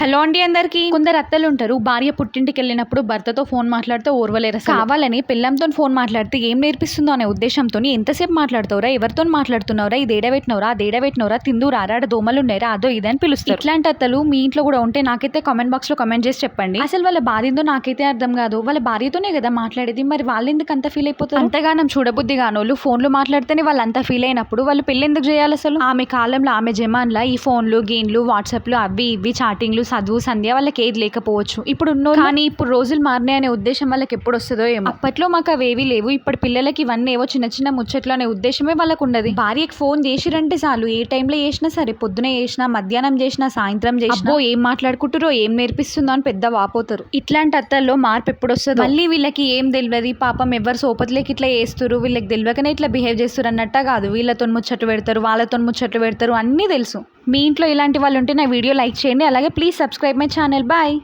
Hello అండి అందరికి. కొందరు అత్తలు ఉంటారు భార్య పుట్టింటికి వెళ్ళినప్పుడు భర్తతో ఫోన్ మాట్లాడితే ఓర్వలేరు కావాలని పిల్లంతో ఫోన్ మాట్లాడితే ఏం నేర్పిస్తుందో అనే ఉద్దేశంతో ఎంతసేపు మాట్లాడతావురా? ఎవరితో మాట్లాడుతున్నావురా? ఇది ఏడబెట్టినవరా అది ఏడబెట్టినవరా తిందు రారాడ దోమలు ఉన్నారా అదో ఇదని పిలుస్తారు. ఇట్లాంటి అత్తలు మీ ఇంట్లో కూడా ఉంటే నాకైతే కామెంట్ బాక్స్లో కామెంట్ చేసి చెప్పండి. అసలు వాళ్ళ భార్యతో నాకైతే అర్థం కాదు. వాళ్ళ భార్యతోనే కదా మాట్లాడేది. మరి వాళ్ళు ఎందుకు అంత ఫీల్ అయిపోతారు? అంతగానం చూడబుద్ధి గానోళ్ళు ఫోన్లు మాట్లాడితేనే వాళ్ళు అంత ఫీల్ అయినప్పుడు వాళ్ళు పెళ్ళి ఎందుకు చేయాలి అసలు ఆమె కాలంలో ఆమె జమాన్లా ఈ ఫోన్లు గేమ్లు వాట్సాప్లు అవి ఇవి చాటింగ్లు చదువు సంధ్య వాళ్ళకి ఏది లేకపోవచ్చు. ఇప్పుడు ఉన్నో కానీ ఇప్పుడు రోజులు మారినాయి అనే ఉద్దేశం వాళ్ళకి ఎప్పుడు వస్తుందో ఏమో. అప్పట్లో మాకు అవేవి లేవు. ఇప్పుడు పిల్లలకి ఇవన్నీ ఏవో చిన్న చిన్న ముచ్చట్లు అనే ఉద్దేశమే వాళ్ళకు ఉండదు భార్యకి ఫోన్ చేసిరంటే చాలు. ఏ టైంలో చేసినా సరే పొద్దున చేసినా మధ్యాహ్నం చేసినా సాయంత్రం చేసినా ఏం మాట్లాడుకుంటారో ఏం నేర్పిస్తుందో అని పెద్ద వాపోతారు. ఇట్లాంటి అత్తల్లో మార్పు ఎప్పుడు వస్తుందో మళ్ళీ వీళ్ళకి ఏం తెలియదు పాపం ఎవరు సోపతిలోకి ఇట్లా చేస్తారు వీళ్ళకి తెలియకనే ఇట్లా బిహేవ్ చేస్తారు అన్నట్ట కాదు. వీళ్ళతో ముచ్చట్లు పెడతారు వాళ్ళతో ముచ్చట్లు పెడతారు అన్నీ తెలుసు. మీ ఇంట్లో ఇలాంటి వాళ్ళు ఉంటే నా వీడియో లైక్ చేయండి. అలాగే please subscribe my channel bye